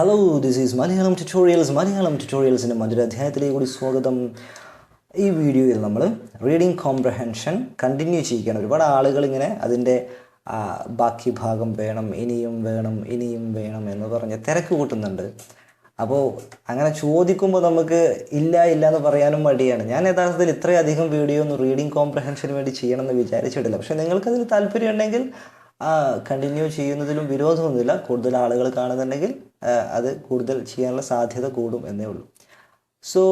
Hello this is Malayalam tutorials Malayalam ട്യൂട്ടോറിയൽസിന്റെ മറ്റൊരു അധ്യായത്തിലേക്ക് കൂടി സ്വാഗതം. ഈ വീഡിയോയിൽ നമ്മൾ റീഡിംഗ് കോംപ്രഹെൻഷൻ കണ്ടിന്യൂ ചെയ്യിക്കുകയാണ് ഒരുപാട് ആളുകൾ ഇങ്ങനെ അതിന്റെ ബാക്കി ഭാഗം വേണം ഇനിയും വേണം ഇനിയും വേണം എന്ന് പറഞ്ഞ് തിരക്ക് കൂട്ടുന്നുണ്ട്. അപ്പോൾ അങ്ങനെ ചോദിക്കുമ്പോൾ നമുക്ക് ഇല്ല ഇല്ല എന്ന് പറയാനും മടിയാണ്. ഞാൻ യഥാർത്ഥത്തിൽ ഇത്രയധികം വീഡിയോ ഒന്ന് റീഡിംഗ് കോംപ്രഹെൻഷന് വേണ്ടി ചെയ്യണമെന്ന് വിചാരിച്ചിട്ടില്ല. പക്ഷേ നിങ്ങൾക്കതിൽ താല്പര്യം ഉണ്ടെങ്കിൽ കണ്ടിന്യൂ ചെയ്യുന്നതിലും വിരോധമൊന്നുമില്ല. കൂടുതൽ ആളുകൾ കാണുന്നുണ്ടെങ്കിൽ അത് കൂടുതൽ ചെയ്യാനുള്ള സാധ്യത കൂടും എന്നേ ഉള്ളൂ. സോ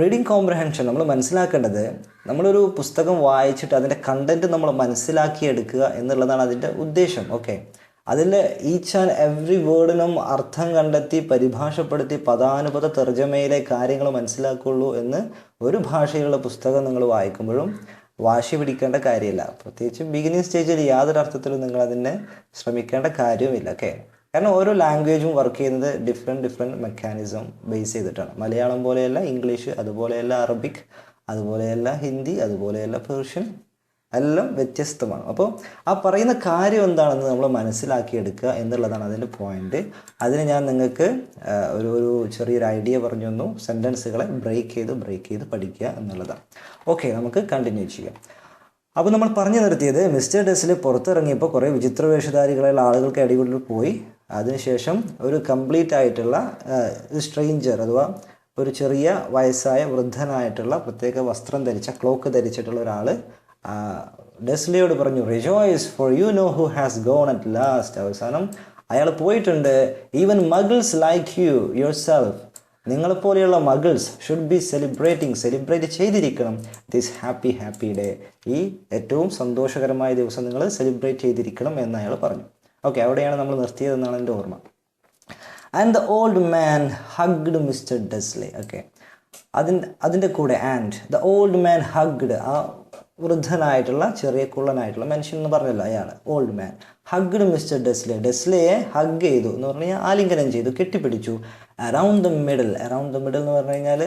റീഡിങ് കോംപ്രഹെൻഷൻ നമ്മൾ മനസ്സിലാക്കേണ്ടത് നമ്മളൊരു പുസ്തകം വായിച്ചിട്ട് അതിന്റെ കണ്ടന്റ് നമ്മൾ മനസ്സിലാക്കിയെടുക്കുക എന്നുള്ളതാണ് അതിന്റെ ഉദ്ദേശം. ഓക്കെ അതിൽ ഈച്ച് ആൻഡ് എവറി വേർഡിനും അർത്ഥം കണ്ടെത്തി പരിഭാഷപ്പെടുത്തി പദാനുപത തർജമയിലെ കാര്യങ്ങൾ മനസ്സിലാക്കുള്ളൂ എന്ന് ഒരു ഭാഷയിലുള്ള പുസ്തകം നിങ്ങൾ വായിക്കുമ്പോഴും വാശി പിടിക്കേണ്ട കാര്യമില്ല. പ്രത്യേകിച്ച് ബിഗിനിങ് സ്റ്റേജിൽ യാതൊരു അർത്ഥത്തിലും നിങ്ങൾ അതിനെ ശ്രമിക്കേണ്ട കാര്യവുമില്ല ഓക്കെ കാരണം ഓരോ ലാംഗ്വേജും വർക്ക് ചെയ്യുന്നത് ഡിഫറെന്റ് ഡിഫറെന്റ് മെക്കാനിസം ബേസ് ചെയ്തിട്ടാണ്. മലയാളം പോലെയല്ല ഇംഗ്ലീഷ് അതുപോലെയല്ല അറബിക് അതുപോലെയല്ല ഹിന്ദി അതുപോലെയല്ല പേർഷ്യൻ എല്ലാം വ്യത്യസ്തമാണ്. അപ്പോൾ ആ പറയുന്ന കാര്യം എന്താണെന്ന് നമ്മൾ മനസ്സിലാക്കിയെടുക്കുക എന്നുള്ളതാണ് അതിന്റെ പോയിന്റ് അതിന് ഞാൻ നിങ്ങൾക്ക് ഒരു ഒരു ചെറിയൊരു ഐഡിയ പറഞ്ഞു തന്നു. സെന്റൻസുകളെ ബ്രേക്ക് ചെയ്ത് ബ്രേക്ക് ചെയ്ത് പഠിക്കുക എന്നുള്ളതാണ്. ഓക്കെ നമുക്ക് കണ്ടിന്യൂ ചെയ്യാം. അപ്പോൾ നമ്മൾ പറഞ്ഞു നിർത്തിയത് മിസ്റ്റർ ഡെസിൽ പുറത്തിറങ്ങിയപ്പോൾ കുറേ വിചിത്ര വേഷധാരികളായുള്ള ആളുകൾക്ക് അടിപൊളി പോയി. അതിനുശേഷം ഒരു കംപ്ലീറ്റ് ആയിട്ടുള്ള സ്ട്രെയിഞ്ചർ അഥവാ ഒരു ചെറിയ വയസ്സായ വൃദ്ധനായിട്ടുള്ള പ്രത്യേക വസ്ത്രം ധരിച്ച ക്ലോക്ക് ധരിച്ചിട്ടുള്ള ഒരാൾ ഡെസ്ലിയോട് പറഞ്ഞു rejoice for you know who has gone at last അവസാനം അയാൾ പോയിട്ടുണ്ട് even muggles like you yourself നിങ്ങളെപ്പോലെയുള്ള muggles should be celebrating celebrate ചെയ്തിരിക്കണം. ദിസ് ഹാപ്പി ഹാപ്പി ഡേ ഈ ഏറ്റവും സന്തോഷകരമായ ദിവസം നിങ്ങൾ സെലിബ്രേറ്റ് ചെയ്തിരിക്കണം എന്ന് അയാൾ പറഞ്ഞു. ഓക്കെ അവിടെയാണ് നമ്മൾ നിർത്തിയതെന്നാണ് എന്റെ ഓർമ്മ. And the old man hugged mister Dursley okay അതിന്റെ അതിന്റെ കൂടെ and the old man hugged ആ വൃദ്ധനായിട്ടുള്ള ചെറിയ കുള്ളനായിട്ടുള്ള മനുഷ്യൻ എന്ന് പറഞ്ഞല്ലോ അയാൾ old man hugged mister Dursley ഡെസ്ലയെ hug ചെയ്തു എന്ന് പറഞ്ഞു കഴിഞ്ഞാൽ ആലിംഗനം ചെയ്തു കെട്ടിപ്പിടിച്ചു. Around the middle around the middle എന്ന് പറഞ്ഞു കഴിഞ്ഞാൽ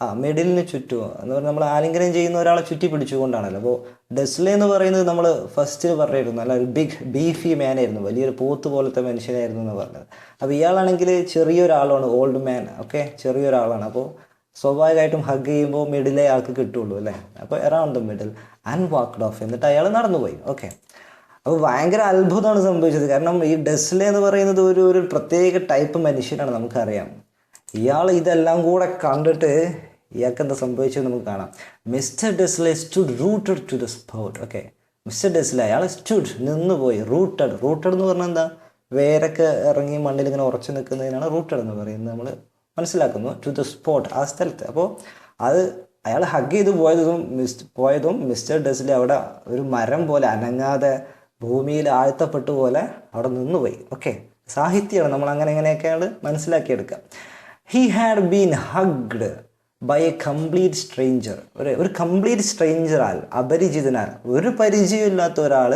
ആ മിഡിലിന് ചുറ്റും എന്ന് പറഞ്ഞാൽ നമ്മൾ ആലിംഗനം ചെയ്യുന്ന ഒരാളെ ചുറ്റി പിടിച്ചുകൊണ്ടാണല്ലോ അപ്പോൾ ഡെസ്ലെ എന്ന് പറയുന്നത് നമ്മൾ ഫസ്റ്റ് പറഞ്ഞിരുന്നു അല്ല ഒരു ബിഗ് ബീഫി മാനായിരുന്നു വലിയൊരു പോത്ത് പോലത്തെ മനുഷ്യനായിരുന്നു എന്ന് പറഞ്ഞത്. അപ്പോൾ ഇയാളാണെങ്കിൽ ചെറിയൊരാളാണ് ഓൾഡ് മാൻ ഓക്കെ ചെറിയൊരാളാണ്. അപ്പോൾ സ്വാഭാവികമായിട്ടും ഹഗ് ചെയ്യുമ്പോൾ മിഡിലേ ആൾക്ക് കിട്ടുള്ളൂ അല്ലേ? അപ്പോൾ around the middle and walked off എന്നിട്ട് അയാൾ നടന്നുപോയി. ഓക്കെ അപ്പോൾ ഭയങ്കര അത്ഭുതമാണ് സംഭവിച്ചത്. കാരണം ഈ ഡെസ്ലെ എന്ന് പറയുന്നത് ഒരു ഒരു പ്രത്യേക ടൈപ്പ് മനുഷ്യനാണ് നമുക്കറിയാം. ഇയാൾ ഇതെല്ലാം കൂടെ കണ്ടിട്ട് ഇയാൾക്ക് എന്താ സംഭവിച്ചത് നമുക്ക് കാണാം. Mister Dursley stood rooted to the spot okay mister Dursley അയാൾ സ്റ്റുഡ് നിന്നുപോയി. റൂട്ടഡ് റൂട്ടഡ് എന്ന് പറഞ്ഞാൽ എന്താ? വേരൊക്കെ ഇറങ്ങി മണ്ണിൽ ഇങ്ങനെ ഉറച്ചു നിൽക്കുന്നതിനാണ് റൂട്ടഡ് എന്ന് പറയുന്നത്. നമ്മൾ മനസ്സിലാക്കുന്നു ടു ദ സ്പോട്ട് ആ സ്ഥലത്ത്. അപ്പോൾ അത് അയാൾ ഹഗ് ചെയ്ത് പോയതും മിസ് പോയതും മിസ്റ്റർ ഡെസ്ലി അവിടെ ഒരു മരം പോലെ അനങ്ങാതെ ഭൂമിയിൽ ആഴ്ത്തപ്പെട്ടു പോലെ അവിടെ നിന്നുപോയി. ഓക്കെ സാഹിത്യമാണ് നമ്മൾ അങ്ങനെ എങ്ങനെയൊക്കെയാണ് മനസ്സിലാക്കിയെടുക്കുക. He had been hugged by a complete stranger ഒരു ഒരു കംപ്ലീറ്റ് സ്ട്രേഞ്ചറാൽ അപരിചിതനാൽ ഒരു പരിചയമില്ലാത്ത ഒരാൾ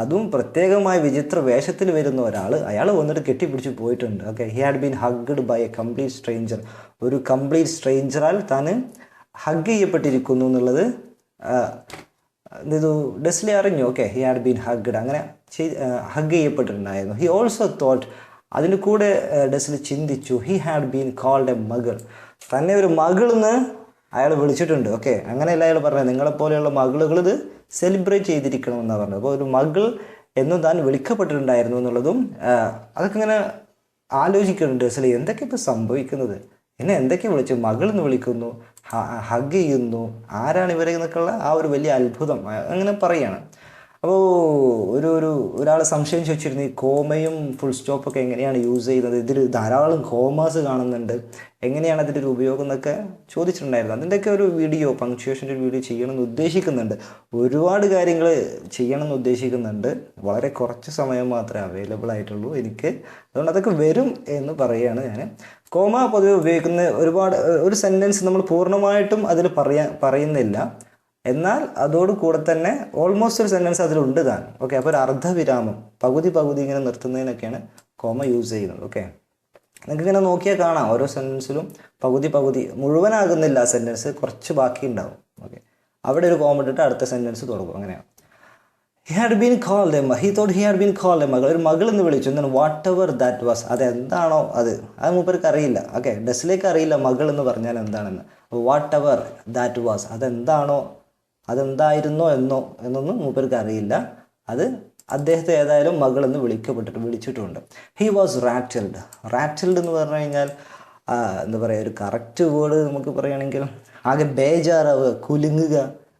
അതും പ്രത്യേകമായ വിചിത്ര വേഷത്തിൽ വരുന്ന ഒരാൾ അയാൾ വന്നിട്ട് കെട്ടിപ്പിടിച്ച് പോയിട്ടുണ്ട്. Okay he had been hugged by a complete stranger ഒരു കംപ്ലീറ്റ് സ്ട്രേഞ്ചറാൽ താൻ ഹഗ് ചെയ്യപ്പെട്ടിരിക്കുന്നു എന്നുള്ളത് ഇത് ഡെസ്ലി അറിഞ്ഞു? Okay he had been hugged അങ്ങനെ ഹഗ് ചെയ്യപ്പെട്ടിട്ടുണ്ടായിരുന്നു. ഹി ഓൾസോ തോട്ട് അതിന്റെ കൂടെ ഡെസ്ലി ചിന്തിച്ചു. He had been called a muggle തന്നെ ഒരു മകളെന്ന് അയാൾ വിളിച്ചിട്ടുണ്ട്. ഓക്കെ. അങ്ങനെയല്ല അയാൾ പറഞ്ഞത്. നിങ്ങളെപ്പോലെയുള്ള മകളുകൾ ഇത് സെലിബ്രേറ്റ് ചെയ്തിരിക്കണം എന്നാണ് പറഞ്ഞത്. അപ്പോൾ ഒരു മകൾ എന്നും താൻ വിളിക്കപ്പെട്ടിട്ടുണ്ടായിരുന്നു എന്നുള്ളതും അതൊക്കെ ഇങ്ങനെ ആലോചിക്കുന്നുണ്ട്. അസലി എന്തൊക്കെ ഇപ്പോൾ സംഭവിക്കുന്നത്? എന്നെ എന്തൊക്കെ വിളിച്ചു? മകൾ എന്ന് വിളിക്കുന്നു ഹഗ് ചെയ്യുന്നു ആരാണ് ഇവരെ എന്നൊക്കെയുള്ള ആ ഒരു വലിയ അത്ഭുതം. അങ്ങനെ പറയുകയാണ് അപ്പോൾ ഒരു ഒരു ഒരാൾ സംശയം ചോദിച്ചിരുന്നു ഈ കോമയും ഫുൾ സ്റ്റോപ്പൊക്കെ എങ്ങനെയാണ് യൂസ് ചെയ്യുന്നത്? ഇതിൽ ധാരാളം കോമാസ് കാണുന്നുണ്ട്. എങ്ങനെയാണ് അതിന്റെ ഒരു ഉപയോഗം എന്നൊക്കെ ചോദിച്ചിട്ടുണ്ടായിരുന്നു. അതിന്റെയൊക്കെ ഒരു വീഡിയോ പങ്ക്ച്വേഷന്റെ ഒരു വീഡിയോ ചെയ്യണമെന്ന് ഉദ്ദേശിക്കുന്നുണ്ട്. ഒരുപാട് കാര്യങ്ങൾ ചെയ്യണമെന്ന് ഉദ്ദേശിക്കുന്നുണ്ട്. വളരെ കുറച്ച് സമയം മാത്രമേ അവൈലബിൾ ആയിട്ടുള്ളൂ എനിക്ക്. അതുകൊണ്ട് അതൊക്കെ വരും എന്ന് പറയുകയാണ് ഞാൻ. കോമ പൊതുവെ ഉപയോഗിക്കുന്ന ഒരുപാട് ഒരു സെന്റൻസ് നമ്മൾ പൂർണമായിട്ടും അതിൽ പറയാ പറയുന്നില്ല. എന്നാൽ അതോട് കൂടെ തന്നെ ഓൾമോസ്റ്റ് ഒരു സെന്റൻസ് അതിലുണ്ട് താൻ. ഓക്കെ അപ്പോൾ ഒരു അർദ്ധവിരാമം പകുതി പകുതി ഇങ്ങനെ നിർത്തുന്നതിനൊക്കെയാണ് കോമ യൂസ് ചെയ്യുന്നത്. ഓക്കെ നിങ്ങൾക്ക് ഇങ്ങനെ നോക്കിയാൽ കാണാം. ഓരോ സെന്റൻസിലും പകുതി പകുതി. മുഴുവനാകുന്നില്ല സെന്റൻസ് കുറച്ച് ബാക്കി ഉണ്ടാവും ഓക്കെ അവിടെ ഒരു കോമ ഇട്ടിട്ട് അടുത്ത സെന്റൻസ് തുടങ്ങും. അങ്ങനെയാണ്. He had been called a he thought he had been called a muggle ഒരു മകൾ എന്ന് വിളിച്ചു. എന്താണ് വാട്ട് എവർ ദാറ്റ് വാസ് അത്. എന്താണോ അത് അത് മൂപ്പർക്ക് അറിയില്ല. ഓക്കെ ഡസ്സിലേക്ക് അറിയില്ല മകൾ എന്ന് പറഞ്ഞാൽ എന്താണെന്ന്. വാട്ട് എവർ ദാറ്റ് വാസ് അതെന്താണോ അതെന്തായിരുന്നോ എന്നോ എന്നൊന്നും മൂപ്പർക്ക് അറിയില്ല. അത് അദ്ദേഹത്തെ ഏതായാലും മകൾ എന്ന് വിളിക്കപ്പെട്ടിട്ട് വിളിച്ചിട്ടുണ്ട്. ഹി വാസ് റാറ്റിൽഡ് റാറ്റിൽഡ് എന്ന് പറഞ്ഞു കഴിഞ്ഞാൽ എന്താ പറയുക ഒരു കറക്റ്റ് വേർഡ് നമുക്ക് പറയുകയാണെങ്കിൽ ആകെ ബേജാറാവുക കുലുങ്ങുക.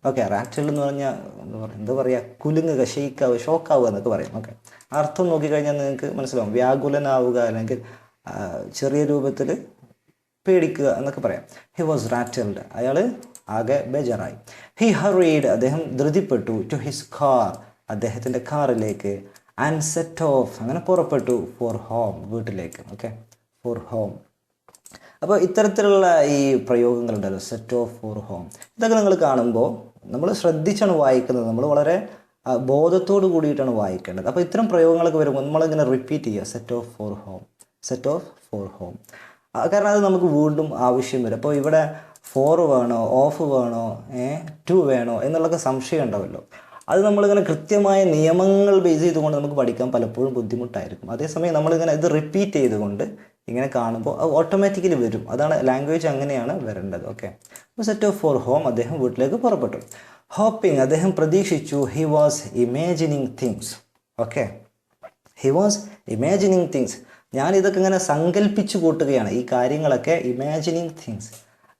ഓക്കെ റാറ്റിൽഡ് എന്ന് പറഞ്ഞാൽ എന്താ പറയുക എന്താ പറയുക കുലുങ്ങുക ഷെയ്ക്കാവുക ഷോക്കാവുക എന്നൊക്കെ പറയും. ഓക്കെ അർത്ഥം നോക്കിക്കഴിഞ്ഞാൽ നിങ്ങൾക്ക് മനസ്സിലാവും. വ്യാകുലനാവുക അല്ലെങ്കിൽ ചെറിയ രൂപത്തിൽ പേടിക്കുക എന്നൊക്കെ പറയാം. ഹി വാസ് റാറ്റിൽഡ് അയാൾ ആകെ ബേജാറായി. ഹി ഹറീഡ് അദ്ദേഹം ധൃതിപ്പെട്ടു. ടു ഹിസ് കാർ അദ്ദേഹത്തിന്റെ കാറിലേക്ക് ആൻഡ് സെറ്റ് ഓഫ് അങ്ങനെ പുറപ്പെട്ടു ഫോർ ഹോം വീട്ടിലേക്ക് ഓക്കെ ഫോർ ഹോം അപ്പോൾ ഇത്തരത്തിലുള്ള ഈ പ്രയോഗങ്ങളുണ്ടല്ലോ സെറ്റ് ഓഫ് ഫോർ ഹോം ഇതൊക്കെ നിങ്ങൾ കാണുമ്പോൾ നമ്മൾ ശ്രദ്ധിച്ചാണ് വായിക്കുന്നത്. നമ്മൾ വളരെ ബോധത്തോടു കൂടിയിട്ടാണ് വായിക്കേണ്ടത്. അപ്പോൾ ഇത്തരം പ്രയോഗങ്ങളൊക്കെ വരുമ്പോൾ നമ്മളിങ്ങനെ റിപ്പീറ്റ് ചെയ്യുക? Set off for home set off for home കാരണം അത് നമുക്ക് വീണ്ടും ആവശ്യം വരും. അപ്പോൾ ഇവിടെ ഫോർ വേണോ ഓഫ് വേണോ ഏ ടു വേണോ എന്നുള്ളൊക്കെ സംശയം ഉണ്ടാവുമല്ലോ അത് നമ്മളിങ്ങനെ കൃത്യമായ നിയമങ്ങൾ ബേസ് ചെയ്തുകൊണ്ട് നമുക്ക് പഠിക്കാൻ പലപ്പോഴും ബുദ്ധിമുട്ടായിരിക്കും. അതേസമയം നമ്മളിങ്ങനെ ഇത് റിപ്പീറ്റ് ചെയ്തുകൊണ്ട് ഇങ്ങനെ കാണുമ്പോൾ അത് ഓട്ടോമാറ്റിക്കലി വരും. അതാണ് ലാംഗ്വേജ് അങ്ങനെയാണ് വരേണ്ടത്. ഓക്കെ അപ്പോൾ സെറ്റ് ഓഫ് ഫോർ ഹോം അദ്ദേഹം വീട്ടിലേക്ക് പുറപ്പെട്ടു. ഹോപ്പിംഗ് അദ്ദേഹം പ്രതീക്ഷിച്ചു he was imagining things okay he was imagining things ഞാൻ ഇതൊക്കെ ഇങ്ങനെ സങ്കല്പിച്ചു കൂട്ടുകയാണ് ഈ കാര്യങ്ങളൊക്കെ ഇമാജിനിങ് തിങ്സ്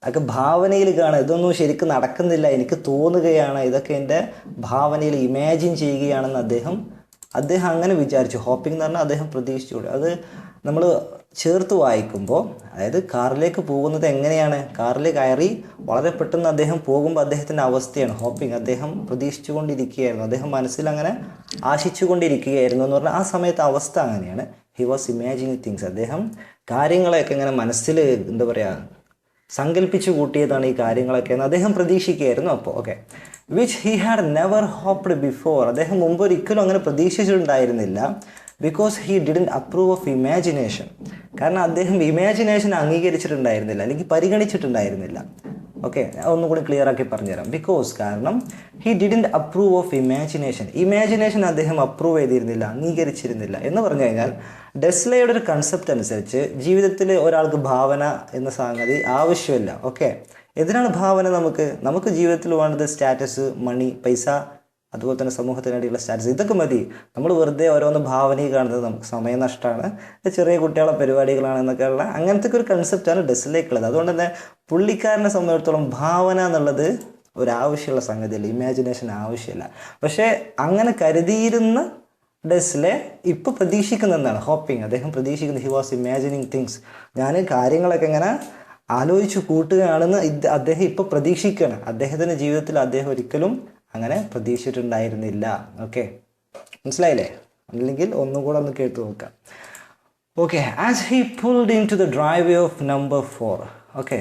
അതൊക്കെ ഭാവനയിൽ കാണുക. ഇതൊന്നും ശരിക്കും നടക്കുന്നില്ല. എനിക്ക് തോന്നുകയാണ് ഇതൊക്കെ എന്റെ ഭാവനയിൽ ഇമാജിൻ ചെയ്യുകയാണെന്ന് അദ്ദേഹം അദ്ദേഹം അങ്ങനെ വിചാരിച്ചു. ഹോപ്പിംഗ് എന്ന് പറഞ്ഞാൽ അദ്ദേഹം പ്രതീക്ഷിച്ചു അത് നമ്മൾ ചേർത്ത് വായിക്കുമ്പോൾ അതായത് കാറിലേക്ക് പോകുന്നത് എങ്ങനെയാണ്? കാറിൽ കയറി വളരെ പെട്ടെന്ന് അദ്ദേഹം പോകുമ്പോൾ അദ്ദേഹത്തിന്റെ അവസ്ഥയാണ് ഹോപ്പിംഗ്. അദ്ദേഹം പ്രതീക്ഷിച്ചുകൊണ്ടിരിക്കുകയായിരുന്നു. അദ്ദേഹം മനസ്സിൽ അങ്ങനെ ആശിച്ചുകൊണ്ടിരിക്കുകയായിരുന്നു എന്ന് പറഞ്ഞാൽ ആ സമയത്ത് അവസ്ഥ അങ്ങനെയാണ്. ഹി വാസ് ഇമാജിനിങ് തിങ്സ് അദ്ദേഹം കാര്യങ്ങളെയൊക്കെ ഇങ്ങനെ മനസ്സിൽ എന്താ പറയുക സങ്കല്പിച്ചു കൂട്ടിയതാണ് ഈ കാര്യങ്ങളൊക്കെ എന്ന് അദ്ദേഹം പ്രതീക്ഷിക്കുകയായിരുന്നു അപ്പോൾ okay which he had never hoped before അദ്ദേഹം മുമ്പ് ഒരിക്കലും അങ്ങനെ പ്രതീക്ഷിച്ചിട്ടുണ്ടായിരുന്നില്ല. Because he didn't approve of imagination കാരണം അദ്ദേഹം ഇമാജിനേഷൻ അംഗീകരിച്ചിട്ടുണ്ടായിരുന്നില്ല അല്ലെങ്കിൽ പരിഗണിച്ചിട്ടുണ്ടായിരുന്നില്ല. ഓക്കെ ഒന്നുകൂടി ക്ലിയർ ആക്കി പറഞ്ഞുതരാം. ബിക്കോസ് കാരണം he didn't approve of imagination imagination അദ്ദേഹം അപ്രൂവ് ചെയ്തിരുന്നില്ല അംഗീകരിച്ചിരുന്നില്ല എന്ന് പറഞ്ഞു കഴിഞ്ഞാൽ ഡെസ്ലയുടെ ഒരു കൺസെപ്റ്റ് അനുസരിച്ച് ജീവിതത്തിൽ ഒരാൾക്ക് ഭാവന എന്ന സംഗതി ആവശ്യമില്ല. ഓക്കെ എന്തിനാണ് ഭാവന നമുക്ക്? നമുക്ക് ജീവിതത്തിൽ വേണ്ടത് സ്റ്റാറ്റസ് മണി പൈസ അതുപോലെ തന്നെ സമൂഹത്തിനിടയിലുള്ള സ്റ്റാറ്റസ്. ഇതൊക്കെ മതി. നമ്മൾ വെറുതെ ഓരോന്ന് ഭാവനയിൽ കാണുന്നത് നമുക്ക് സമയനഷ്ടമാണ് നഷ്ടമാണ്. ചെറിയ കുട്ടികളെ പരിപാടികളാണെന്നൊക്കെയുള്ള അങ്ങനത്തെ ഒക്കെ ഒരു കൺസെപ്റ്റാണ് ഡെസിലേക്കുള്ളത് അതുകൊണ്ട് തന്നെ പുള്ളിക്കാരനെ സംബന്ധിച്ചിടത്തോളം ഭാവന എന്നുള്ളത് ഒരാവശ്യമുള്ള സംഗതിയല്ല. ഇമാജിനേഷൻ ആവശ്യമില്ല. പക്ഷേ അങ്ങനെ കരുതിയിരുന്ന ഡെസ്ലെ ഇപ്പോൾ പ്രതീക്ഷിക്കുന്ന എന്താണ്? ഹോപ്പിംഗ്. അദ്ദേഹം പ്രതീക്ഷിക്കുന്ന ഹി വാസ് ഇമാജിനിങ് തിങ്സ് ഞാൻ കാര്യങ്ങളൊക്കെ ഇങ്ങനെ ആലോചിച്ച് കൂട്ടുകയാണെന്ന് ഇത് അദ്ദേഹം ഇപ്പോൾ പ്രതീക്ഷിക്കുകയാണ്. അദ്ദേഹത്തിന്റെ ജീവിതത്തിൽ അദ്ദേഹം ഒരിക്കലും അങ്ങനെ പ്രതീക്ഷിച്ചിട്ടുണ്ടായിരുന്നില്ല. ഓക്കെ മനസ്സിലായില്ലേ? അല്ലെങ്കിൽ ഒന്നും കൂടെ ഒന്ന് കേട്ട് നോക്കാം. Okay as he pulled into the drive of number four okay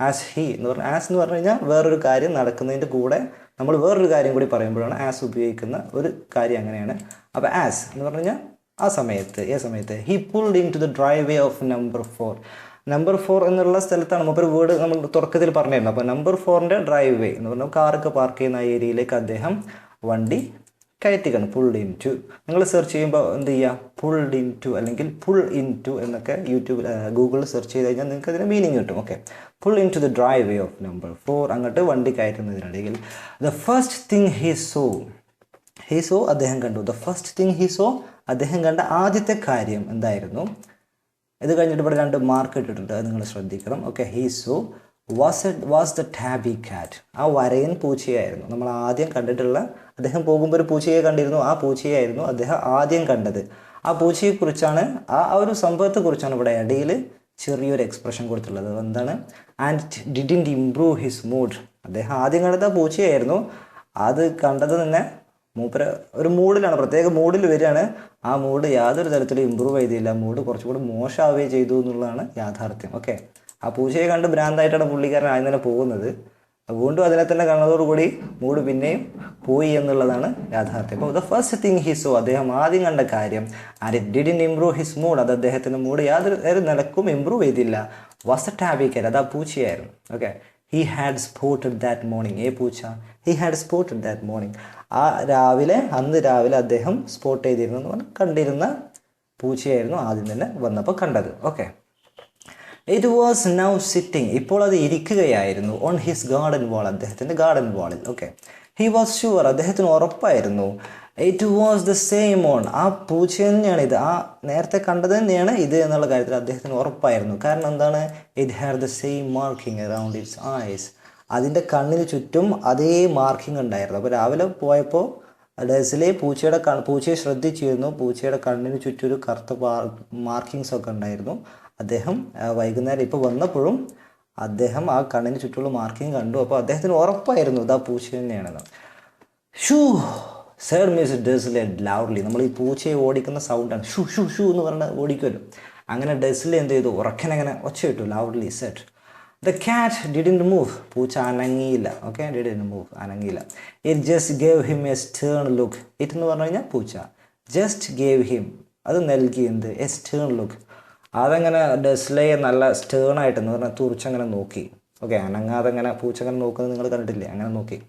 as he എന്ന് പറഞ്ഞാൽ ആസ് എന്ന് പറഞ്ഞു കഴിഞ്ഞാൽ വേറൊരു കാര്യം നടക്കുന്നതിന്റെ കൂടെ നമ്മൾ വേറൊരു കാര്യം കൂടി പറയുമ്പോഴാണ് ആസ് ഉപയോഗിക്കുന്ന ഒരു കാര്യം അങ്ങനെയാണ്. അപ്പോൾ ആസ് എന്ന് പറഞ്ഞു കഴിഞ്ഞാൽ ആ സമയത്ത് ഏ സമയത്ത്. He pulled into the drive of number four number four എന്നുള്ള സ്ഥലത്താണ് മൂപ്പർ വീട് നമ്മൾ തുടക്കത്തിൽ പറഞ്ഞിരുന്നു അപ്പോൾ നമ്പർ ഫോറിന്റെ ഡ്രൈവ് വേ എന്ന് പറഞ്ഞാൽ കാറൊക്കെ പാർക്ക് ചെയ്യുന്ന ആ ഏരിയയിലേക്ക് അദ്ദേഹം വണ്ടി കയറ്റിക്കണം. പുൾഡ് ഇൻ ടു നിങ്ങൾ സെർച്ച് ചെയ്യുമ്പോൾ എന്ത് ചെയ്യുക പുൾഡ് ഇൻ ടു അല്ലെങ്കിൽ പുൾ ഇൻ ടു എന്നൊക്കെ യൂട്യൂബിൽ ഗൂഗിളിൽ സെർച്ച് ചെയ്ത് കഴിഞ്ഞാൽ നിങ്ങൾക്ക് അതിന് മീനിങ് കിട്ടും. Okay pull into the driveway of number four അങ്ങോട്ട് വണ്ടി കയറ്റുന്നതിനിടയിൽ the first thing he saw he saw അദ്ദേഹം കണ്ടു. The first thing he saw അദ്ദേഹം കണ്ട ആദ്യത്തെ കാര്യം എന്തായിരുന്നു? ഇത് കഴിഞ്ഞിട്ട് ഇവിടെ രണ്ട് മാർക്ക് ഇട്ടിട്ടുണ്ട്. അത് നിങ്ങൾ ശ്രദ്ധിക്കണം. Okay he saw was was the tabby cat ആ വരയൻ പൂച്ചയായിരുന്നു. നമ്മൾ ആദ്യം കണ്ടിട്ടുള്ള അദ്ദേഹം പോകുമ്പോൾ ഒരു പൂച്ചയെ കണ്ടിരുന്നു. ആ പൂച്ചയായിരുന്നു അദ്ദേഹം ആദ്യം കണ്ടത്. ആ പൂച്ചയെക്കുറിച്ചാണ് ആ ആ ഒരു സംഭവത്തെക്കുറിച്ചാണ് ഇവിടെ ഇടയിൽ ചെറിയൊരു എക്സ്പ്രഷൻ കൊടുത്തിട്ടുള്ളത്. എന്താണ്? And didn't improve his mood അദ്ദേഹം ആദ്യം കണ്ടത് ആ പൂച്ചയായിരുന്നു. അത് കണ്ടത് തന്നെ മൂപ്പര് ഒരു മൂഡിലാണ് പ്രത്യേക മൂഡിൽ വരികയാണ്. ആ മൂഡ് യാതൊരു തരത്തിലും ഇമ്പ്രൂവ് ചെയ്തില്ല. മൂഡ് കുറച്ചുകൂടി മോശമാവുകയും ചെയ്തു എന്നുള്ളതാണ് യാഥാർത്ഥ്യം. ഓക്കെ ആ പൂച്ചയെ കണ്ട് ഭ്രാന്തായിട്ടാണ് പുള്ളിക്കാരൻ ആദ്യം തന്നെ പോകുന്നത്. വീണ്ടും അതിനെ തന്നെ കണ്ടതോടുകൂടി മൂഡ് പിന്നെയും പോയി എന്നുള്ളതാണ് യാഥാർത്ഥ്യം. അപ്പോൾ the first thing he saw അദ്ദേഹം ആദ്യം കണ്ട കാര്യം and it didn't improve his mood അത് അദ്ദേഹത്തിന്റെ മൂഡ് യാതൊരു നിലക്കും ഇമ്പ്രൂവ് ചെയ്തില്ല. വാസ് എ ടാബിക്കറ്റ് അത് ആ പൂച്ചയായിരുന്നു. Okay he had spotted that morning ഏ പൂച്ച? He had spotted that morning ആ രാവിലെ അന്ന് രാവിലെ അദ്ദേഹം സ്പോട്ട് ചെയ്തിരുന്നു എന്ന് പറഞ്ഞാൽ കണ്ടിരുന്ന പൂച്ചയായിരുന്നു ആദ്യം തന്നെ വന്നപ്പോൾ കണ്ടത്. Okay it was now sitting ഇപ്പോൾ അത് ഇരിക്കുകയായിരുന്നു ഓൺ ഹിസ് ഗാർഡൻ വാൾ അദ്ദേഹത്തിന്റെ ഗാർഡൻ വാളിൽ ഓക്കെ ഹി വാസ് ഷുവർ അദ്ദേഹത്തിന് ഉറപ്പായിരുന്നു. It was the same one ആ പൂച്ച തന്നെയാണ് ഇത്. ആ നേരത്തെ കണ്ടത് തന്നെയാണ് ഇത് എന്നുള്ള കാര്യത്തിൽ അദ്ദേഹത്തിന് ഉറപ്പായിരുന്നു. കാരണം എന്താണ്? It had the same marking around its eyes അതിന്റെ കണ്ണിന് ചുറ്റും അതേ മാർക്കിംഗ് ഉണ്ടായിരുന്നു. അപ്പോൾ രാവിലെ പോയപ്പോൾ ഡെസിലെ പൂച്ചയുടെ കണ് പൂച്ചയെ ശ്രദ്ധിച്ചിരുന്നു. പൂച്ചയുടെ കണ്ണിന് ചുറ്റും ഒരു കറുത്ത മാർക്കിങ്സ് ഒക്കെ ഉണ്ടായിരുന്നു. അദ്ദേഹം വൈകുന്നേരം ഇപ്പോൾ വന്നപ്പോഴും അദ്ദേഹം ആ കണ്ണിന് ചുറ്റുമുള്ള മാർക്കിംഗ് കണ്ടു. അപ്പോൾ അദ്ദേഹത്തിന് ഉറപ്പായിരുന്നു ഇതാ പൂച്ച തന്നെയാണെന്ന്. Shoo sir Mr Dursley loudly നമ്മൾ ഈ പൂച്ചയെ ഓടിക്കുന്ന സൗണ്ടാണ് ഷൂ ഷൂ ഷൂ എന്ന് പറഞ്ഞ് ഓടിക്കുമല്ലോ. അങ്ങനെ ഡെസിലെ എന്ത് ചെയ്തു? ഉറക്കനങ്ങനെ ഒച്ച കിട്ടു loudly said the cat didn't move പൂച്ച അനങ്ങിയില്ല. Okay didn't move അനങ്ങിയില്ല. It just gave him a stern look it എന്ന് പറഞ്ഞു കഴിഞ്ഞാൽ പൂച്ച. ജസ്റ്റ് ഗേവ് ഹിം അത് നൽകി എന്ത്? എ സ്റ്റേൺ ലുക്ക് അതങ്ങനെ ഡെസ്ലേ നല്ല സ്റ്റേൺ ആയിട്ട് എന്ന് പറഞ്ഞാൽ തുറച്ചങ്ങനെ നോക്കി. ഓക്കെ അനങ്ങാതെ അങ്ങനെ പൂച്ച അങ്ങനെ നോക്കുന്നത് നിങ്ങൾ കണ്ടിട്ടില്ലേ? അങ്ങനെ നോക്കി.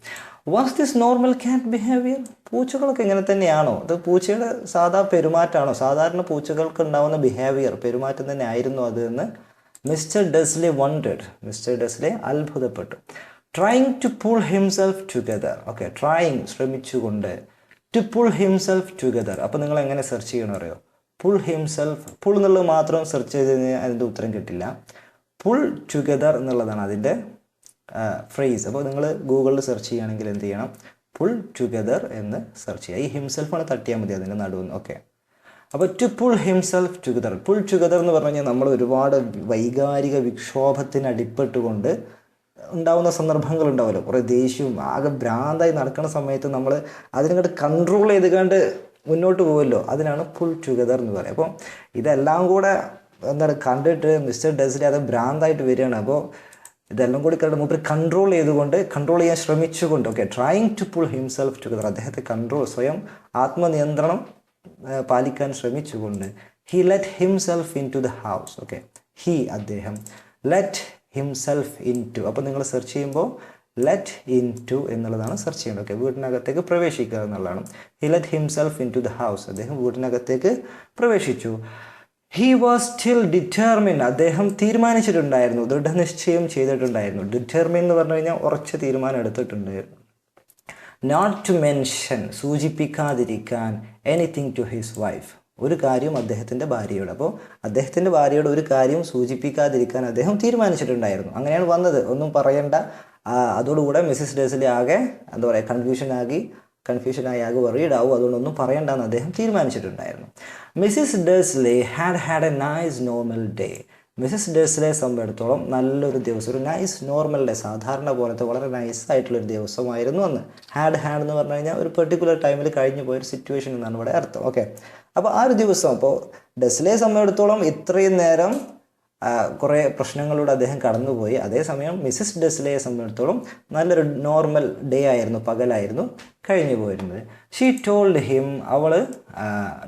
Was this normal cat behaviour പൂച്ചകളൊക്കെ ഇങ്ങനെ തന്നെയാണോ? അത് പൂച്ചയുടെ സാധാ പെരുമാറ്റമാണോ? സാധാരണ പൂച്ചകൾക്ക് ഉണ്ടാവുന്ന ബിഹേവിയർ പെരുമാറ്റം തന്നെ ആയിരുന്നു അത് എന്ന് Mr Dursley wondered Mr Dursley അത്ഭുതപ്പെട്ടു. Trying to pull himself together okay trying ശ്രമിച്ചുകൊണ്ട്. To pull himself together അപ്പോൾ നിങ്ങൾ എങ്ങനെ സെർച്ച് ചെയ്യണം അറിയോ? പുൾ ഹിംസെൽഫ് പുൾ എന്നുള്ളത് മാത്രം സെർച്ച് ചെയ്ത് കഴിഞ്ഞാൽ അതിന്റെ ഉത്തരം കിട്ടില്ല. പുൾ ടുഗദർ എന്നുള്ളതാണ് അതിന്റെ ഫ്രേസ് അപ്പോൾ നിങ്ങൾ ഗൂഗിളിൽ സെർച്ച് ചെയ്യുകയാണെങ്കിൽ എന്ത് ചെയ്യണം? പുൾ ടുഗദർ എന്ന് സെർച്ച് ചെയ്യുക. ഈ ഹിംസെൽഫാണ് തട്ടിയാൽ മതി അതിന്റെ നടുവെന്ന് ഓക്കെ അപ്പോൾ to pull himself together pull together എന്ന് പറഞ്ഞു കഴിഞ്ഞാൽ നമ്മൾ ഒരുപാട് വൈകാരിക വിക്ഷോഭത്തിന് അടിപ്പെട്ടുകൊണ്ട് ഉണ്ടാവുന്ന സന്ദർഭങ്ങൾ ഉണ്ടാവുമല്ലോ കുറേ ദേഷ്യവും ആകെ ഭ്രാന്തായി നടക്കുന്ന സമയത്ത് നമ്മൾ അതിനങ്ങോട്ട് കൺട്രോൾ ചെയ്ത് കണ്ട് മുന്നോട്ട് പോകുമല്ലോ അതിനാണ് പുൾ ടുഗദർ എന്ന് പറയുക. അപ്പോൾ ഇതെല്ലാം കൂടെ എന്താണ് കണ്ടിട്ട് മിസ്റ്റർ ഡെസ്ലി അത് ഭ്രാന്തായിട്ട് വരികയാണ്. അപ്പോൾ ഇതെല്ലാം കൂടി കണ്ട് മൂപ്പർ കൺട്രോൾ ചെയ്തുകൊണ്ട് കൺട്രോൾ ചെയ്യാൻ ശ്രമിച്ചുകൊണ്ട് okay trying to pull himself together അദ്ദേഹത്തെ കൺട്രോൾ സ്വയം ആത്മനിയന്ത്രണം പാലിക്കാൻ ശ്രമിച്ചുകൊണ്ട് he let himself in to the house okay he അദ്ദേഹം. ലെറ്റ് ഹിംസെൽഫ് ഇൻ ടു അപ്പോൾ നിങ്ങൾ സെർച്ച് ചെയ്യുമ്പോൾ ലെറ്റ് ഇൻ ടു എന്നുള്ളതാണ് സെർച്ച് ചെയ്യേണ്ടത്. ഓക്കെ വീടിനകത്തേക്ക് പ്രവേശിക്കുക എന്നുള്ളതാണ്. He let himself in to the house അദ്ദേഹം വീടിനകത്തേക്ക് പ്രവേശിച്ചു. ഹി വാസ് സ്റ്റിൽ ഡിറ്റർമിൻ അദ്ദേഹം തീരുമാനിച്ചിട്ടുണ്ടായിരുന്നു. ദൃഢനിശ്ചയം ചെയ്തിട്ടുണ്ടായിരുന്നു. ഡിറ്റർമിൻ എന്ന് പറഞ്ഞു കഴിഞ്ഞാൽ ഉറച്ച തീരുമാനം എടുത്തിട്ടുണ്ടായിരുന്നു നോട്ട് ടു മെൻഷൻ സൂചിപ്പിക്കാതിരിക്കാൻ എനിത്തിങ് ടു ഹിസ് വൈഫ് ഒരു കാര്യം അദ്ദേഹത്തിന്റെ ഭാര്യയോട്. അപ്പോൾ അദ്ദേഹത്തിന്റെ ഭാര്യയോട് ഒരു കാര്യം സൂചിപ്പിക്കാതിരിക്കാൻ അദ്ദേഹം തീരുമാനിച്ചിട്ടുണ്ടായിരുന്നു. അങ്ങനെയാണ് വന്നത്. ഒന്നും പറയണ്ട. അതോടുകൂടെ മിസ്സിസ് ഡേസിലെ ആകെ എന്താ പറയുക കൺഫ്യൂഷനാകി കൺഫ്യൂഷനായി ആകെ വറീഡ് ആവും. അതുകൊണ്ടൊന്നും പറയണ്ടെന്ന് അദ്ദേഹം തീരുമാനിച്ചിട്ടുണ്ടായിരുന്നു. Mrs Dursley had had a nice normal day Mrs ഡേഴ്സിനെ സംബന്ധിച്ചിടത്തോളം നല്ലൊരു ദിവസം ഒരു നൈസ് നോർമൽ ഡേ സാധാരണ പോലത്തെ വളരെ നൈസ് ആയിട്ടുള്ളൊരു ദിവസമായിരുന്നു അന്ന്. ഹാഡ് ഹാഡ് എന്ന് പറഞ്ഞു കഴിഞ്ഞാൽ ഒരു പെർട്ടിക്കുലർ ടൈമിൽ കഴിഞ്ഞു പോയൊരു സിറ്റുവേഷൻ എന്നാണ് ഇവിടെ അർത്ഥം. ഓക്കെ അപ്പോൾ ആ ഒരു ദിവസം അപ്പോൾ ഡെസ്ലെ സംബന്ധിച്ചിടത്തോളം ഇത്രയും നേരം കുറേ പ്രശ്നങ്ങളിലൂടെ അദ്ദേഹം കടന്നുപോയി. അതേസമയം മിസ്സിസ് ഡെസ്ലയെ സംബന്ധിച്ചിടത്തോളം നല്ലൊരു നോർമൽ ഡേ ആയിരുന്നു പകലായിരുന്നു കഴിഞ്ഞു പോയിരുന്നത്. ഷീ ടോൾഡ് ഹിം അവൾ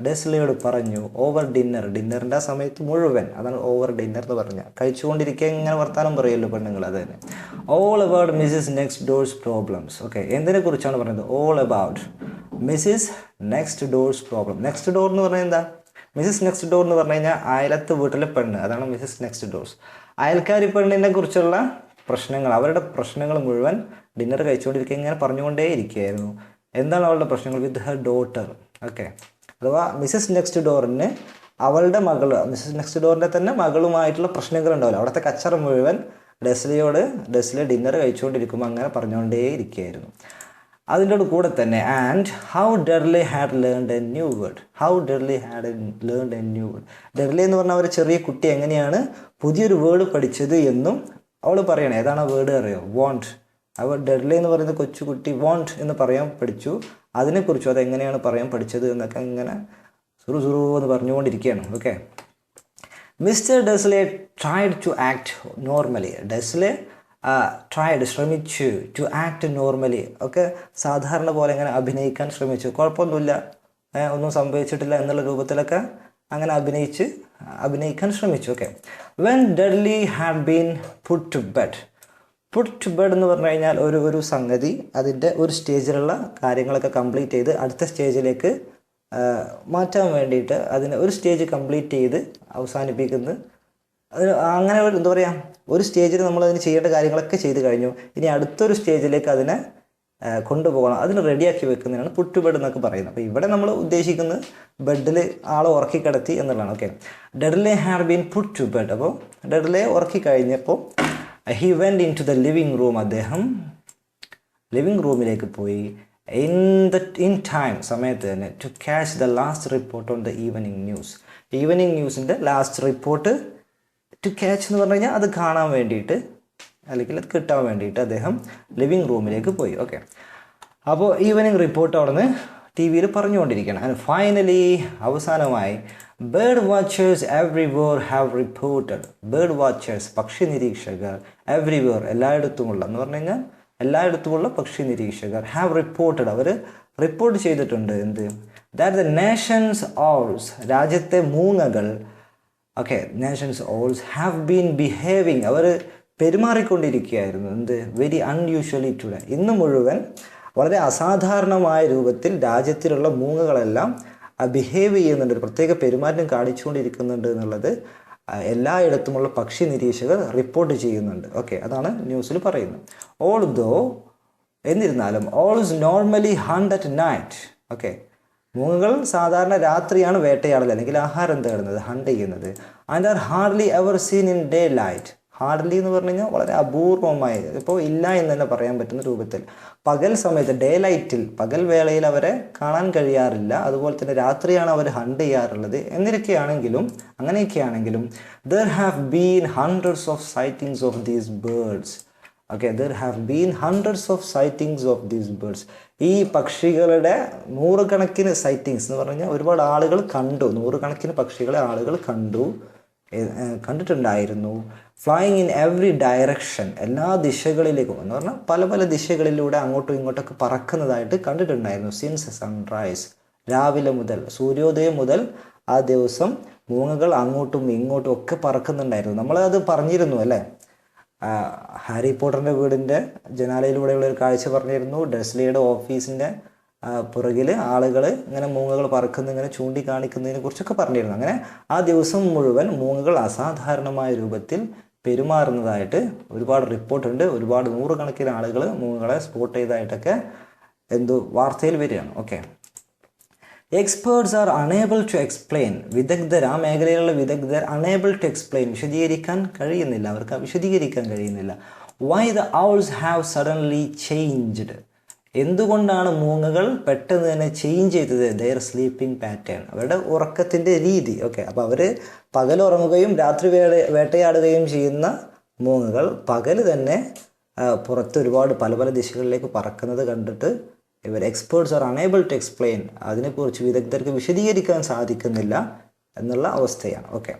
ഡെസ്ലയോട് പറഞ്ഞു ഓവർ ഡിന്നർ ഡിന്നറിന്റെ ആ സമയത്ത് മുഴുവൻ അതാണ് ഓവർ ഡിന്നർ എന്ന് പറഞ്ഞാൽ കഴിച്ചുകൊണ്ടിരിക്കുക ഇങ്ങനെ വർത്താനം പറയുമല്ലോ പെണ്ണുങ്ങൾ അത് തന്നെ. All about Mrs next door's problems okay എന്തിനെ കുറിച്ചാണ് പറയുന്നത് all about Mrs next door's problem next door എന്ന് പറഞ്ഞാൽ എന്താ? മിസ്സിസ് നെക്സ്റ്റ് ഡോർ എന്ന് പറഞ്ഞു കഴിഞ്ഞാൽ അയലത്ത് വീട്ടിലെ പെണ്ണ്. അതാണ് മിസ്സസ് നെക്സ്റ്റ് ഡോർസ് അയൽക്കാരി പെണ്ണിനെ കുറിച്ചുള്ള പ്രശ്നങ്ങൾ അവരുടെ പ്രശ്നങ്ങൾ മുഴുവൻ ഡിന്നർ കഴിച്ചുകൊണ്ടിരിക്കുക ഇങ്ങനെ പറഞ്ഞുകൊണ്ടേ ഇരിക്കുകയായിരുന്നു. എന്താണ് അവളുടെ പ്രശ്നങ്ങൾ? വിത്ത് ഹർ ഡോട്ടർ ഓക്കെ അഥവാ മിസ്സസ് നെക്സ്റ്റ് ഡോറിന് അവളുടെ മകൾ മിസ്സസ് നെക്സ്റ്റ് ഡോറിന്റെ തന്നെ മകളുമായിട്ടുള്ള പ്രശ്നങ്ങൾ ഉണ്ടാവില്ല. അവിടുത്തെ കച്ചറ മുഴുവൻ ഡെസ്ലിയോട് ഡെസ്ലി ഡിന്നർ കഴിച്ചുകൊണ്ടിരിക്കുമ്പോൾ അങ്ങനെ പറഞ്ഞുകൊണ്ടേ ഇരിക്കുകയായിരുന്നു. അതിന്റെ കൂടെ തന്നെ. And how Dudley had learned a new word how Dudley had learned a new word Dudley എന്ന് പറഞ്ഞ ഒരു ചെറിയ കുട്ടി എങ്ങനെയാണ് പുതിയൊരു വേർഡ് പഠിച്ചത് എന്നും അവൾ പറയണേ. ഏതാണ് ആ വേർഡ് അറിയോ? വോണ്ട് അവൾ ഡെർലി എന്ന് പറയുന്ന കൊച്ചുകുട്ടി വോണ്ട് എന്ന് പറയാൻ പഠിച്ചു. അതിനെക്കുറിച്ചും അതെങ്ങനെയാണ് പറയാൻ പഠിച്ചത് എന്നൊക്കെ ഇങ്ങനെ സുറു സുറു എന്ന് പറഞ്ഞുകൊണ്ടിരിക്കുകയാണ്. Okay Mr Dursley tried to act normally Dursley tried ശ്രമിച്ചു. ടു ആക്ട് നോർമലി ഒക്കെ സാധാരണ പോലെ ഇങ്ങനെ അഭിനയിക്കാൻ ശ്രമിച്ചു. കുഴപ്പമൊന്നുമില്ല. ഒന്നും സംഭവിച്ചിട്ടില്ല എന്നുള്ള രൂപത്തിലൊക്കെ അങ്ങനെ അഭിനയിച്ച് അഭിനയിക്കാൻ ശ്രമിച്ചു. Okay when Dudley had been put to bed put to bed എന്ന് പറഞ്ഞു കഴിഞ്ഞാൽ ഒരു ഒരു സംഗതി അതിന്റെ ഒരു സ്റ്റേജിലുള്ള കാര്യങ്ങളൊക്കെ കംപ്ലീറ്റ് ചെയ്ത് അടുത്ത സ്റ്റേജിലേക്ക് മാറ്റാൻ വേണ്ടിയിട്ട് അതിനെ ഒരു സ്റ്റേജ് കംപ്ലീറ്റ് ചെയ്ത് അവസാനിപ്പിക്കുന്നത് അത് അങ്ങനെ ഒരു എന്താ പറയുക ഒരു സ്റ്റേജിൽ നമ്മൾ അതിന് ചെയ്യേണ്ട കാര്യങ്ങളൊക്കെ ചെയ്ത് കഴിഞ്ഞു. ഇനി അടുത്തൊരു സ്റ്റേജിലേക്ക് അതിനെ കൊണ്ടുപോകണം. അതിന് റെഡിയാക്കി വെക്കുന്നതിനാണ് പുട്ടുബെഡ് എന്നൊക്കെ പറയുന്നത്. അപ്പോൾ ഇവിടെ നമ്മൾ ഉദ്ദേശിക്കുന്നത് ബെഡിൽ ആളെ ഉറക്കി കിടത്തി എന്നുള്ളതാണ്. Okay. Dudley had been put to bed അപ്പോൾ ഡെഡ്ലെ ഉറക്കി കഴിഞ്ഞപ്പോൾ he went in to the living room അദ്ദേഹം ലിവിങ് റൂമിലേക്ക് പോയി. ഇൻ ദ ഇൻ ടൈം സമയത്ത് തന്നെ to catch the last report on the evening news evening ന്യൂസിന്റെ ലാസ്റ്റ് റിപ്പോർട്ട് ടു ക്യാച്ച് എന്ന് പറഞ്ഞു കഴിഞ്ഞാൽ അത് കാണാൻ വേണ്ടിയിട്ട് അല്ലെങ്കിൽ അത് കിട്ടാൻ വേണ്ടിയിട്ട് അദ്ദേഹം ലിവിങ് റൂമിലേക്ക് പോയി. ഓക്കെ അപ്പോൾ ഈവനിങ് റിപ്പോർട്ട് അവിടുന്ന് ടി വിയിൽ പറഞ്ഞുകൊണ്ടിരിക്കുകയാണ്. ആൻഡ് ഫൈനലി അവസാനമായി bird watchers everywhere have reported bird watchers പക്ഷി നിരീക്ഷകർ എവ്രിവേർ എല്ലായിടത്തുമുള്ള എന്ന് പറഞ്ഞു കഴിഞ്ഞാൽ എല്ലായിടത്തുമുള്ള പക്ഷി നിരീക്ഷകർ ഹാവ് റിപ്പോർട്ടഡ് അവർ റിപ്പോർട്ട് ചെയ്തിട്ടുണ്ട്. എന്ത്? ദാറ്റ് ദ നേഷൻസ് ഓൾസ് രാജ്യത്തെ മൂങ്ങകൾ okay nation's owls have been behaving അവർ പെരുമാറിക്കൊണ്ടിരിക്കുകയായിരുന്നു. എന്ത്? വെരി അൺയൂഷ്വലി ടുഡേ ഇന്ന് മുഴുവൻ വളരെ അസാധാരണമായ രൂപത്തിൽ രാജ്യത്തിലുള്ള മൂങ്ങകളെല്ലാം ബിഹേവ് ചെയ്യുന്നുണ്ട്. ഒരു പ്രത്യേക പെരുമാറ്റം കാണിച്ചുകൊണ്ടിരിക്കുന്നുണ്ട് എന്നുള്ളത് എല്ലായിടത്തുമുള്ള പക്ഷി നിരീക്ഷകർ റിപ്പോർട്ട് ചെയ്യുന്നുണ്ട്. ഓക്കെ അതാണ് ന്യൂസിൽ പറയുന്നത്. ഓൾ ദോ എന്നിരുന്നാലും owls normally hunt at night okay മൂങ്ങകൾ സാധാരണ രാത്രിയാണ് വേട്ടയാടൽ അല്ലെങ്കിൽ ആഹാരം തേടുന്നത് ഹണ്ട് ചെയ്യുന്നത്. And are hardly ever seen in daylight hardly എന്ന് പറഞ്ഞു കഴിഞ്ഞാൽ വളരെ അപൂർവമായി ഇപ്പോൾ ഇല്ല എന്ന് തന്നെ പറയാൻ പറ്റുന്ന രൂപത്തിൽ. പകൽ സമയത്ത് ഡേ ലൈറ്റിൽ പകൽ വേളയിൽ അവരെ കാണാൻ കഴിയാറില്ല. അതുപോലെ തന്നെ രാത്രിയാണ് അവർ ഹണ്ട് ചെയ്യാറുള്ളത്. എന്നിരിക്കെയാണെങ്കിലും അങ്ങനെയൊക്കെയാണെങ്കിലും there have been hundreds of sightings of these birds okay there have been hundreds of sightings of these birds ഈ പക്ഷികളുടെ നൂറുകണക്കിന് സൈറ്റിങ്സ് എന്ന് പറഞ്ഞാൽ ഒരുപാട് ആളുകൾ കണ്ടു. നൂറുകണക്കിന് പക്ഷികളെ ആളുകൾ കണ്ടു. കണ്ടിട്ടുണ്ടായിരുന്നു. ഫ്ലൈയിങ് ഇൻ എവറി ഡയറക്ഷൻ എല്ലാ ദിശകളിലേക്കും എന്ന് പറഞ്ഞാൽ പല പല ദിശകളിലൂടെ അങ്ങോട്ടും ഇങ്ങോട്ടൊക്കെ പറക്കുന്നതായിട്ട് കണ്ടിട്ടുണ്ടായിരുന്നു. സിൻസ് സൺറൈസ് രാവിലെ മുതൽ സൂര്യോദയം മുതൽ ആ ദിവസം മൂങ്ങകൾ അങ്ങോട്ടും ഇങ്ങോട്ടും ഒക്കെ പറക്കുന്നുണ്ടായിരുന്നു. നമ്മളത് പറഞ്ഞിരുന്നു അല്ലേ? ഹാരി പോട്ടറിന്റെ വീടിന്റെ ജനാലയിലൂടെയുള്ള ഒരു കാഴ്ച പറഞ്ഞിരുന്നു. ഡെസ്ലിയുടെ ഓഫീസിന്റെ പുറകിൽ ആളുകൾ ഇങ്ങനെ മൂങ്ങകൾ പറക്കുന്ന ഇങ്ങനെ ചൂണ്ടിക്കാണിക്കുന്നതിനെ കുറിച്ചൊക്കെ പറഞ്ഞിരുന്നു. അങ്ങനെ ആ ദിവസം മുഴുവൻ മൂങ്ങകൾ അസാധാരണമായ രൂപത്തിൽ പെരുമാറുന്നതായിട്ട് ഒരുപാട് റിപ്പോർട്ടുണ്ട് ഒരുപാട് നൂറുകണക്കിന് ആളുകൾ മൂങ്ങകളെ സ്പോട്ട് ചെയ്തതായിട്ടൊക്കെ എന്തോ വാർത്തയിൽ വരികയാണ്. Okay experts are unable to explain വിദഗ്ധർ ആ മേഖലയിലുള്ള വിദഗ്ധർ അണേബിൾ ടു എക്സ്പ്ലെയിൻ വിശദീകരിക്കാൻ കഴിയുന്നില്ല. അവർക്ക് വിശദീകരിക്കാൻ കഴിയുന്നില്ല. Why the owls have suddenly changed എന്തുകൊണ്ടാണ് മൂങ്ങകൾ പെട്ടെന്ന് തന്നെ ചേഞ്ച് ചെയ്തത്? ദയർ സ്ലീപ്പിംഗ് പാറ്റേൺ അവരുടെ ഉറക്കത്തിന്റെ രീതി. ഓക്കെ അപ്പോൾ അവർ പകൽ ഉറങ്ങുകയും രാത്രി വേള വേട്ടയാടുകയും ചെയ്യുന്ന മൂങ്ങകൾ പകൽ തന്നെ പുറത്ത് ഒരുപാട് പല പല ദിശകളിലേക്ക് പറക്കുന്നത് കണ്ടിട്ട് ഇവർ experts are unable to explain അതിനെക്കുറിച്ച് വിദഗ്ധർക്ക് വിശദീകരിക്കാൻ സാധിക്കുന്നില്ല എന്നുള്ള അവസ്ഥയാണ്. Okay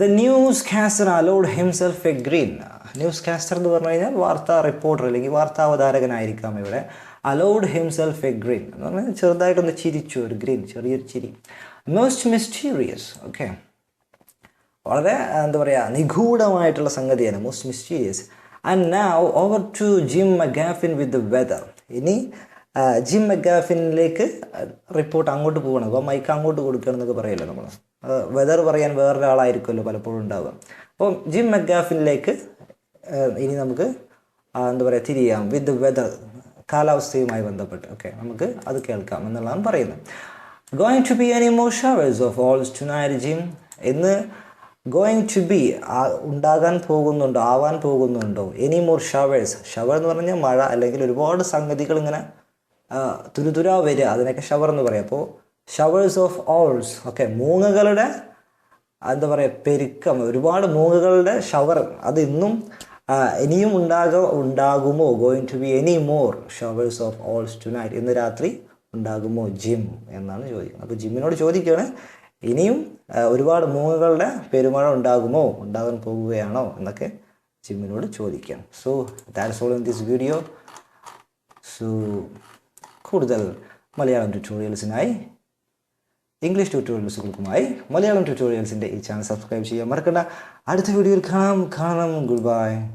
the newscaster allowed himself a grin newscaster എന്ന് പറഞ്ഞു കഴിഞ്ഞാൽ വാർത്താ റിപ്പോർട്ടർ അല്ലെങ്കിൽ വാർത്താ അവതാരകനായിരിക്കാം ഇവിടെ. അലോഡ് ഹിംസെൽഫ് എ ഗ്രീൻ എന്ന് പറഞ്ഞാൽ ചെറുതായിട്ടൊന്ന് ചിരിച്ചു ഒരു ഗ്രീൻ ചെറിയൊരു ചിരി. മോസ്റ്റ് മിസ്റ്റീരിയസ് ഓക്കെ വളരെ എന്താ പറയുക നിഗൂഢമായിട്ടുള്ള സംഗതിയാണ്. Most mysterious and now over to Jim McGuffin with the weather ഇനി ജിം മെഗാഫിനിലേക്ക് റിപ്പോർട്ട് അങ്ങോട്ട് പോകണം അപ്പോൾ മൈക്ക് അങ്ങോട്ട് കൊടുക്കണം എന്നൊക്കെ പറയല്ലോ നമ്മൾ വെതർ പറയാൻ വേറൊരാളായിരിക്കുമല്ലോ പലപ്പോഴും ഉണ്ടാവുക. അപ്പോൾ ജിം മെഗാഫിനിലേക്ക് ഇനി നമുക്ക് എന്താ പറയുക തിരിയാം വിത്ത് വെതർ കാലാവസ്ഥയുമായി ബന്ധപ്പെട്ട്. ഓക്കെ നമുക്ക് അത് കേൾക്കാം എന്നുള്ളതാണ് പറയുന്നത്. Going to be any more showers of owls tonight Jim എന്ന് ഗോയിങ് ടു ബി ഉണ്ടാകാൻ പോകുന്നുണ്ടോ ആവാൻ പോകുന്നുണ്ടോ? എനി മോർ ഷവേഴ്സ് ഷവർ എന്ന് പറഞ്ഞാൽ മഴ അല്ലെങ്കിൽ ഒരുപാട് സംഗതികൾ ഇങ്ങനെ തുരുതുരാ വരിക അതിനൊക്കെ ഷവർ എന്ന് പറയും. അപ്പോൾ ഷവേഴ്സ് ഓഫ് ഓൾസ് ഓക്കെ മൂങ്ങകളുടെ എന്താ പറയുക പെരുക്കം ഒരുപാട് മൂങ്ങകളുടെ ഷവർ അത് ഇന്നും ഇനിയും ഉണ്ടാക ഉണ്ടാകുമോ? Going to be any more showers of owls tonight ഇന്ന് രാത്രി ഉണ്ടാകുമോ ജിം എന്നാണ് ചോദിക്കുന്നത്. അപ്പോൾ ജിമ്മിനോട് ചോദിക്കുകയാണ് ഇനിയും ഒരുപാട് മൂങ്ങകളുടെ പെരുമഴ ഉണ്ടാകുമോ? ഉണ്ടാകാൻ പോകുകയാണോ? എന്നൊക്കെ ജിമ്മിനോട് ചോദിക്കാം so that's all in this video so കൂടുതൽ മലയാളം ട്യൂട്ടോറിയൽസിനായി ഇംഗ്ലീഷ് ട്യൂട്ടോറിയൽസുകൾക്കുമായി മലയാളം ട്യൂട്ടോറിയൽസിന്റെ ഈ ചാനൽ സബ്സ്ക്രൈബ് ചെയ്യാൻ മറക്കണ്ട. അടുത്ത വീഡിയോയിൽ കാണാം. കാണാം. Good bye